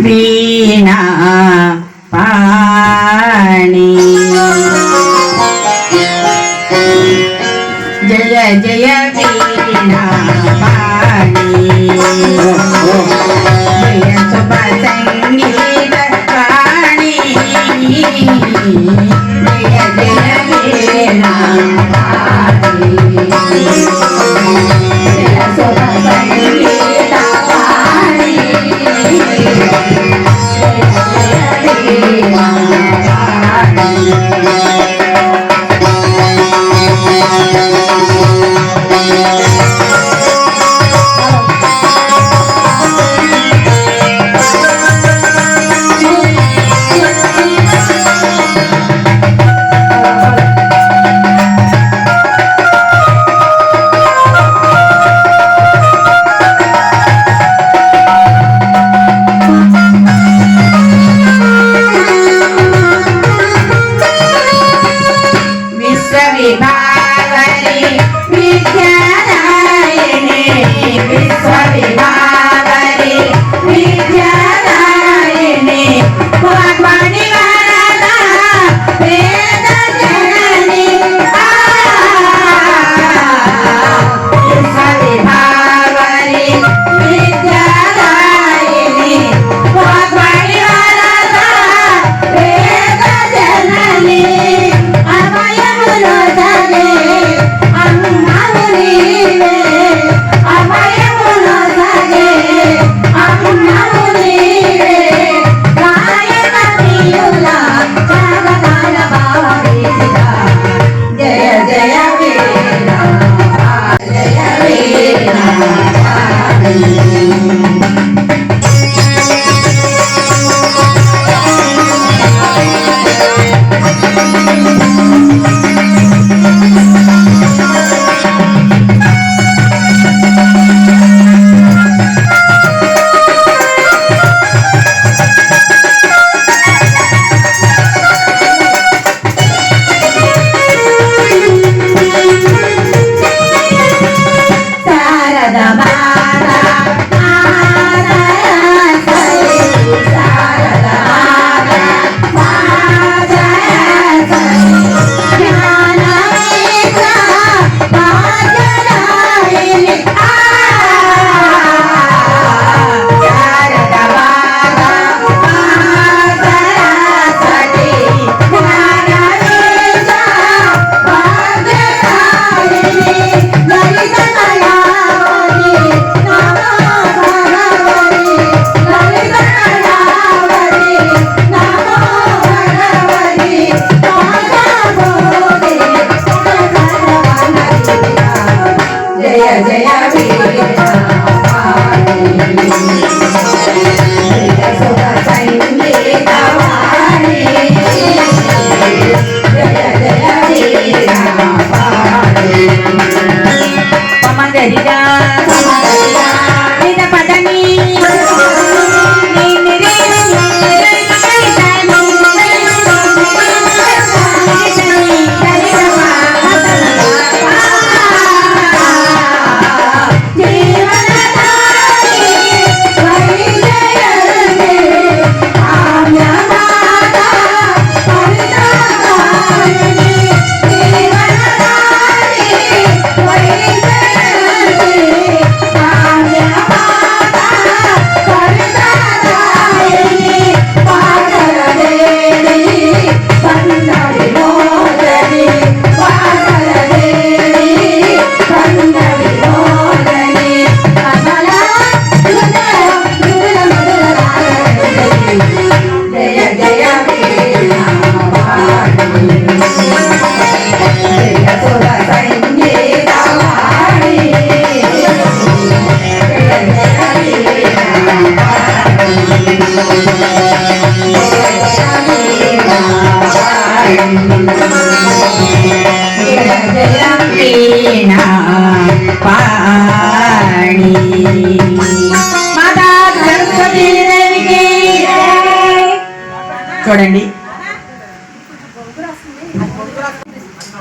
వీణా పాణి జయ జయ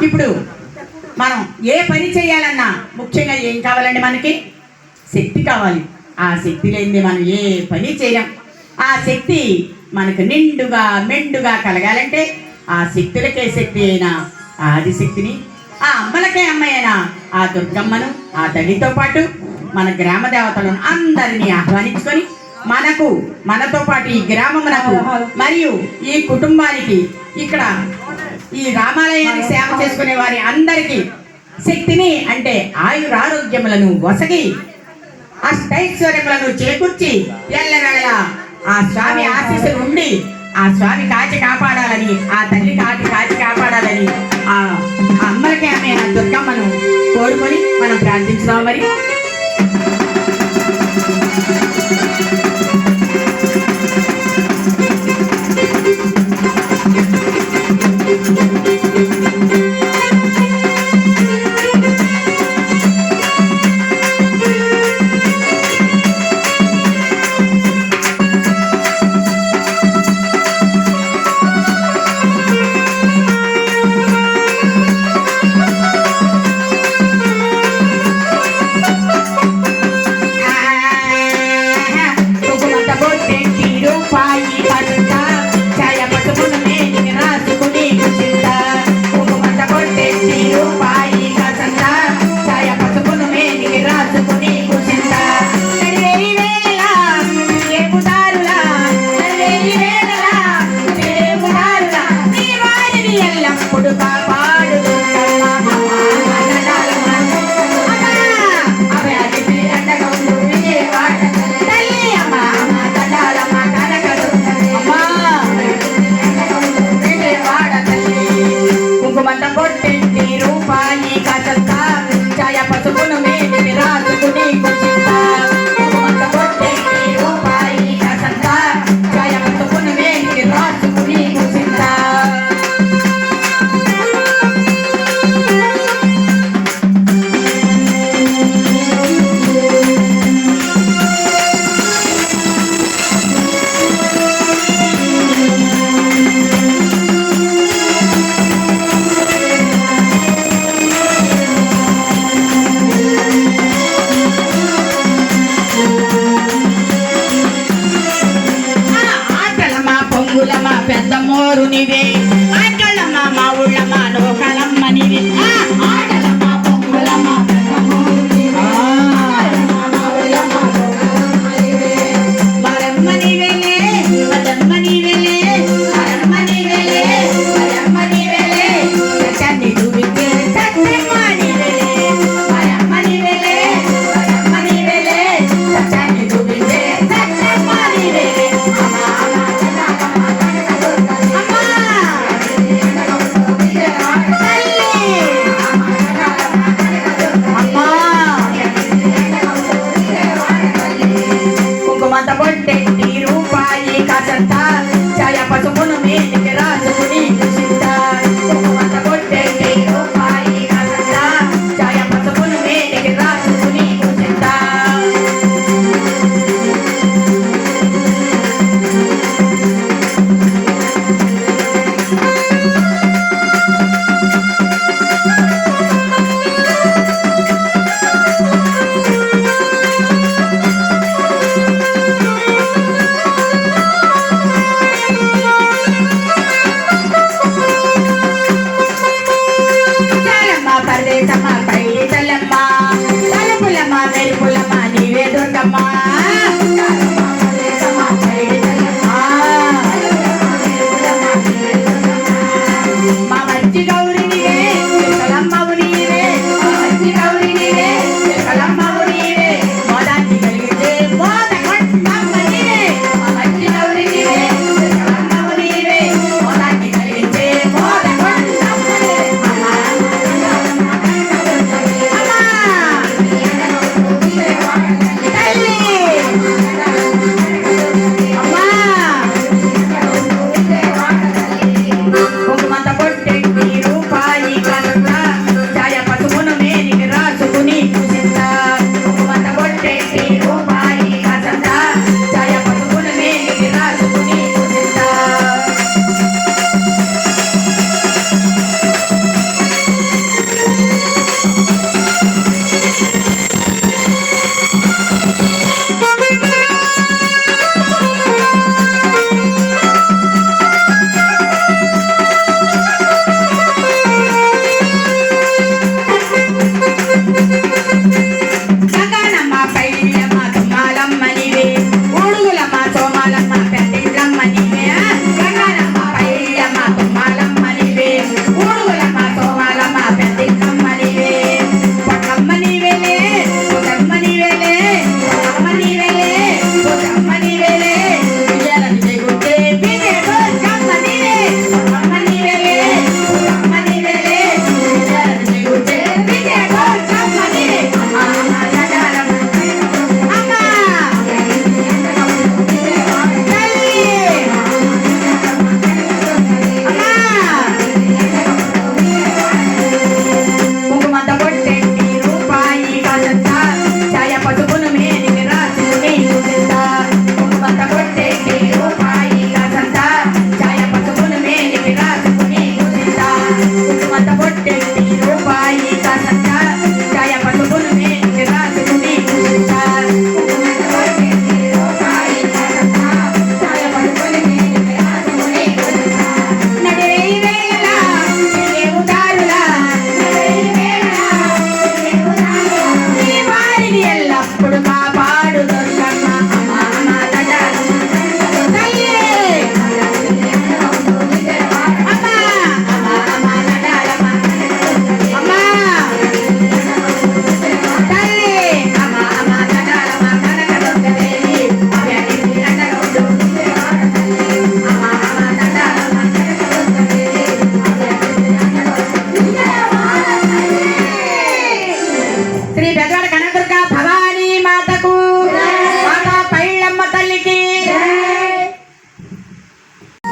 ఇప్పుడు మనం ఏ పని చేయాలన్నా ముఖ్యంగా ఏం కావాలండి మనకి? శక్తి కావాలి. ఆ శక్తి లేనిది మనం ఏ పని చేయలేం. ఆ శక్తి మనకు నిండుగా మెండుగా కలగాలంటే ఆ శక్తులకే శక్తి అయిన ఆదిశక్తిని ఆ అమ్మలకే అమ్మ అయిన ఆ దుర్గమ్మను ఆ తల్లితో పాటు మన గ్రామ దేవతలను అందరినీ ఆహ్వానించుకొని మనకు మనతో పాటు ఈ గ్రామమునకు మరియు ఈ కుటుంబానికి ఇక్కడ ఈ రామాలయానికి సేవ చేసుకునే వారి అందరికీ శక్తిని అంటే ఆయురారోగ్యములను వసగి అష్టైశ్వర్యములను చేకూర్చి ఎల్లవేళ ఆ స్వామి ఆశీస్సులు ఉండి ఆ స్వామి కాచి కాపాడాలని ఆ తల్లి కాచి కాచి కాపాడాలని ఆ అమ్మలకి ఆమె దుర్గమ్మను కోరుకొని మనం ప్రార్థించుదాం మరి.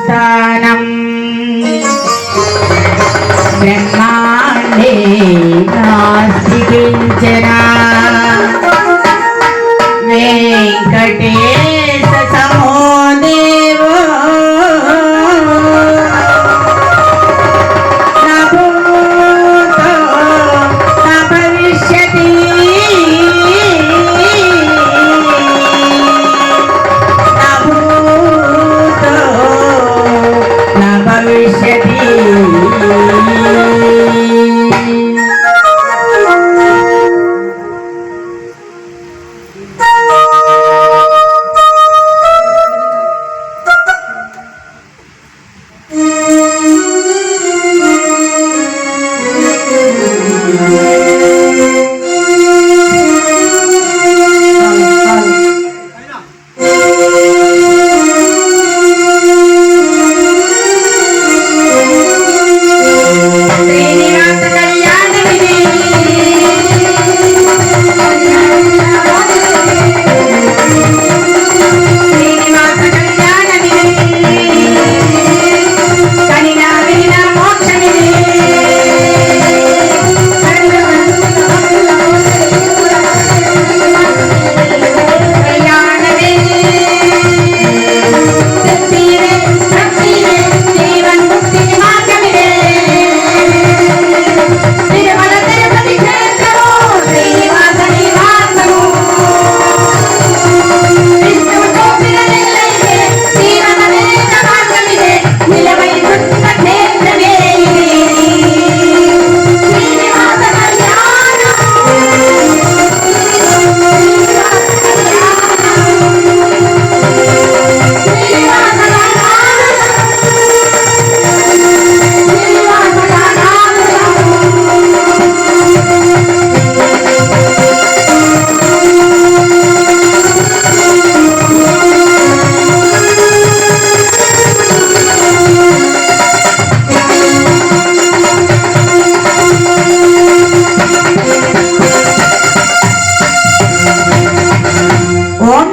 స్థానం బ్రహ్మాండే నాస్తి కించనా వెంకటే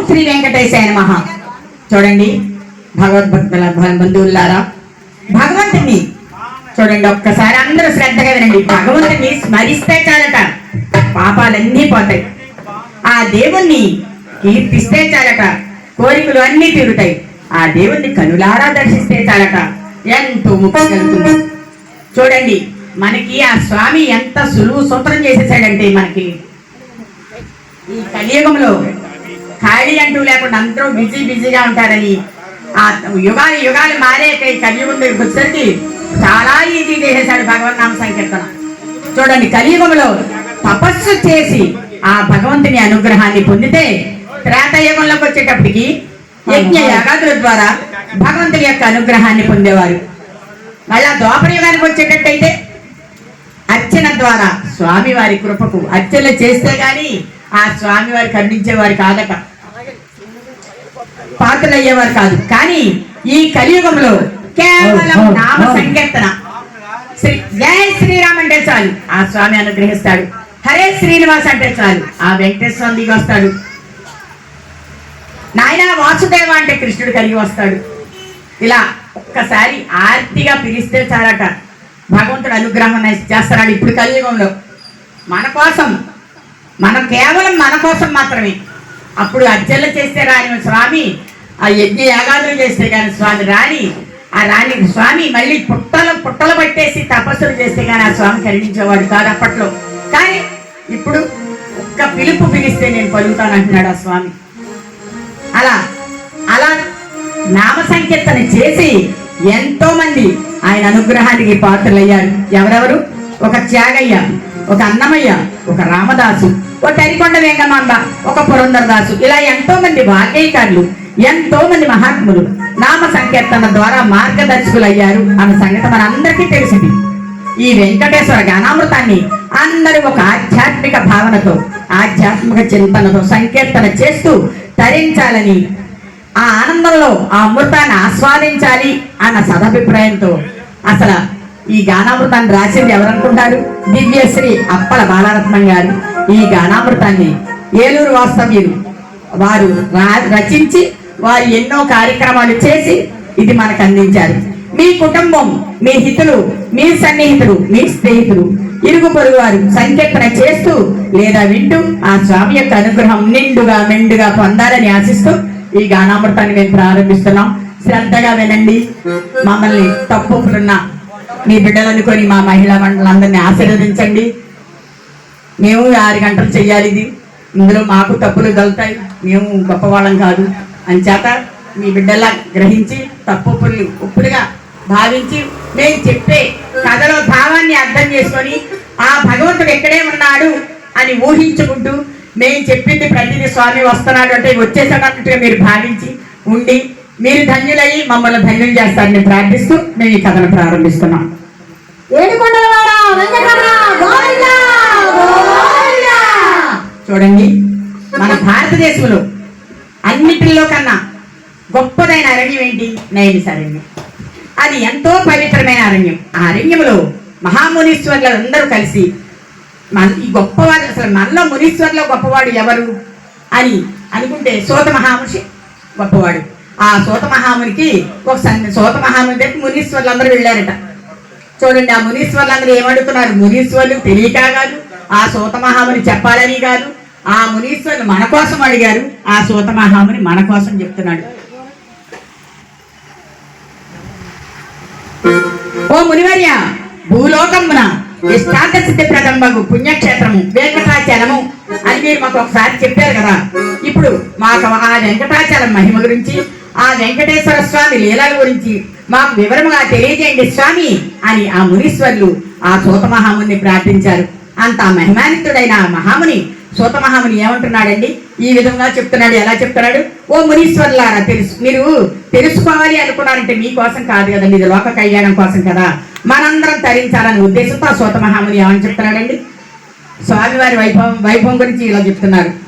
శ్రీ వెంకటేశాయ మహా చూడండి భగవద్భక్తుల బంధువులారా భగవంతుని చూడండి ఒక్కసారి అందరూ శ్రద్ధగా వినండి. భగవంతుని స్మరిస్తే చాలట. పాపాలన్నీ పోతాయి. ఆ దేవుణ్ణి కీర్తిస్తే చాలట. కోరికలు అన్నీ తీరుతాయి. ఆ దేవుణ్ణి కనులారా దర్శిస్తే చాలట. ఎంతో ముక్తి కలుగుతుంది చూడండి మనకి ఆ స్వామి ఎంత సులువు సూత్రం చేసేసాడంటే మనకి ఈ కలియుగంలో ఖాళీ అంటూ లేకుండా అందరూ బిజీ బిజీగా ఉంటారని. ఆ యుగాలు యుగాలు మారే ఈ కలియుగం వచ్చేసరికి చాలా ఈజీ చేసేశాడు భగవన్ నామ సంకీర్తన. చూడండి కలియుగంలో తపస్సు చేసి ఆ భగవంతుని అనుగ్రహాన్ని పొందితే త్రేతయుగంలోకి వచ్చేటప్పటికి యజ్ఞ యాగాదుల ద్వారా భగవంతుని యొక్క అనుగ్రహాన్ని పొందేవారు. మళ్ళా ద్వాపర యుగానికి వచ్చేటట్టయితే అర్చన ద్వారా స్వామివారి కృపకు అర్చన చేస్తే కానీ ఆ స్వామివారి కరుణించేవారు కాదట. పాత్రలయ్యేవారు కాదు. కానీ ఈ కలియుగంలో కేవలం నామ సంకీర్తన. శ్రీ జయ శ్రీరామ్ అంటే చాలు. ఆ స్వామి అనుగ్రహిస్తాడు. హరే శ్రీనివాస్ అంటే చాలు. ఆ వెంకటేశ్వర స్వామి దిగి వస్తాడు. నాయన వాసుదేవ అంటే కృష్ణుడు కలిగి వస్తాడు. ఇలా ఒక్కసారి ఆర్తిగా పిలిస్తే చాలట. భగవంతుడు అనుగ్రహం చేస్తున్నాడు ఇప్పుడు కలియుగంలో. మన కోసం మనం కేవలం మన కోసం మాత్రమే. అప్పుడు అర్చనలు చేస్తే రాని స్వామి ఆ యజ్ఞ యాగాదులు చేస్తే కానీ స్వామి రాని ఆ రాణి స్వామి మళ్ళీ పుట్టలు పుట్టలు పట్టేసి తపస్సులు చేస్తే కానీ ఆ స్వామి కరుణించేవాడు కాదు అప్పట్లో. కానీ ఇప్పుడు ఒక్క పిలుపు పిలిస్తే నేను పలుకుతాను అంటున్నాడు ఆ స్వామి. అలా అలా నామ సంకీర్తన చేసి ఎంతో మంది ఆయన అనుగ్రహానికి పాత్రలయ్యారు. ఎవరెవరు? ఒక త్యాగయ్య. ఒక అన్నమయ్య ఒక రామదాసు ఒక తరికొండ వెంగమాంబ ఒక పురంధరదాసు. ఇలా ఎంతో మంది భాగ్యకారులు ఎంతో మంది మహాత్ములు నామ సంకీర్తన ద్వారా మార్గదర్శకులు అయ్యారు అన్న సంగతి మనందరికీ తెలిసింది. ఈ వెంకటేశ్వర గానామృతాన్ని అందరూ ఒక ఆధ్యాత్మిక భావనతో ఆధ్యాత్మిక చింతనతో సంకీర్తన చేస్తూ తరించాలని ఆ ఆనందంలో ఆ అమృతాన్ని ఆస్వాదించాలి అన్న సదభిప్రాయంతో అసలు ఈ గానామృతాన్ని రాసింది ఎవరనుకుంటారు? దివ్యశ్రీ అప్పల బాలరత్నం గారు. ఈ గానామృతాన్ని ఏలూరు వాస్తవ్యులు వారు రా- రచించి వారు ఎన్నో కార్యక్రమాలు చేసి ఇది మనకు అందించారు. మీ కుటుంబం మీ హితులు మీ సన్నిహితులు మీ స్నేహితులు ఇరుగు పొరుగు వారు సంకీర్తన చేస్తూ లేదా వింటూ ఆ స్వామి యొక్క అనుగ్రహం నిండుగా మెండుగా పొందాలని ఆశిస్తూ ఈ గానామృతాన్ని మేము ప్రారంభిస్తున్నాం. శ్రద్ధగా వినండి. మమ్మల్ని తప్పులున్న మీ బిడ్డలు అనుకొని మా మహిళా మండలందరినీ ఆశీర్వదించండి. మేము ఆరు గంటలు చెయ్యాలి ఇది. ఇందులో మాకు తప్పులు దొరుకుతాయి మేము గొప్పవాళ్ళం కాదు. అంచేత మీ బిడ్డలా గ్రహించి తప్పు ఉప్పుడుగా భావించి మేము చెప్పే కథలో భావాన్ని అర్థం చేసుకొని ఆ భగవంతుడు ఎక్కడే ఉన్నాడు అని ఊహించుకుంటూ మేము చెప్పింది ప్రతిదీ స్వామి వస్తున్నాడు అంటే వచ్చేసేటట్టుగా మీరు భావించి ఉండి మీరు ధన్యులయ్యి మమ్మల్ని ధన్యులు చేస్తారని ప్రార్థిస్తూ మేము ఈ కథను ప్రారంభిస్తున్నాం. ఏడుకొండలవాడ వెంకటరమణ గోవిందా గోవిందా. చూడండి మన భారతదేశంలో అన్నిటిలో కన్నా గొప్పదైన అరణ్యం ఏంటి? నైమిస్ అరణ్యం. అది ఎంతో పవిత్రమైన అరణ్యం. ఆ అరణ్యంలో మహామునీశ్వర్లు అందరూ కలిసి మన ఈ గొప్పవాడు అసలు మనలో మునీశ్వర్లో గొప్పవాడు ఎవరు అని అనుకుంటే సోత మహాముషి గొప్పవాడు. ఆ సోత మహామునికి ఒక సన్- సోత మహాముని దగ్గర మునీశ్వర్లు అందరూ వెళ్ళారట. చూడండి ఆ మునీశ్వర్లు అందరూ ఏమడుగుతున్నారు మునీశ్వర్లు తెలియక కాదు ఆ సూత మహాముని చెప్పాలని కాదు. ఆ మునీశ్వర్లు మన కోసం అడిగారు ఆ సూత మహాముని మన కోసం చెప్తున్నాడు. ఓ మునివర్య భూలోకమున ఇష్టాంత సిద్ధి ప్రదంబగు పుణ్యక్షేత్రము వెంకటాచలము అని మీరు మాకు ఒకసారి చెప్పారు కదా. ఇప్పుడు మాకు ఆ వెంకటాచలం మహిమ గురించి ఆ వెంకటేశ్వర స్వామి లీలల గురించి మాకు వివరముగా తెలియజేయండి స్వామి అని ఆ మునీశ్వరులు ఆ సూత మహాముని ప్రార్థించారు. అంత మహిమానితుడైన ఆ మహాముని సూత మహాముని ఏమంటున్నాడండి? ఈ విధంగా చెప్తున్నాడు ఎలా చెప్తున్నాడు? ఓ మునీశ్వర్లారా తెలుసు మీరు తెలుసుకోవాలి అనుకున్నారంటే మీకోసం కాదు కదండి ఇది లోక కళ్యాణం కోసం కదా. మనందరం తరించాలనే ఉద్దేశంతో ఆ సూత మహాముని ఏమని చెప్తున్నాడండి? స్వామివారి వైభవం వైభవం గురించి ఇలా చెప్తున్నారు.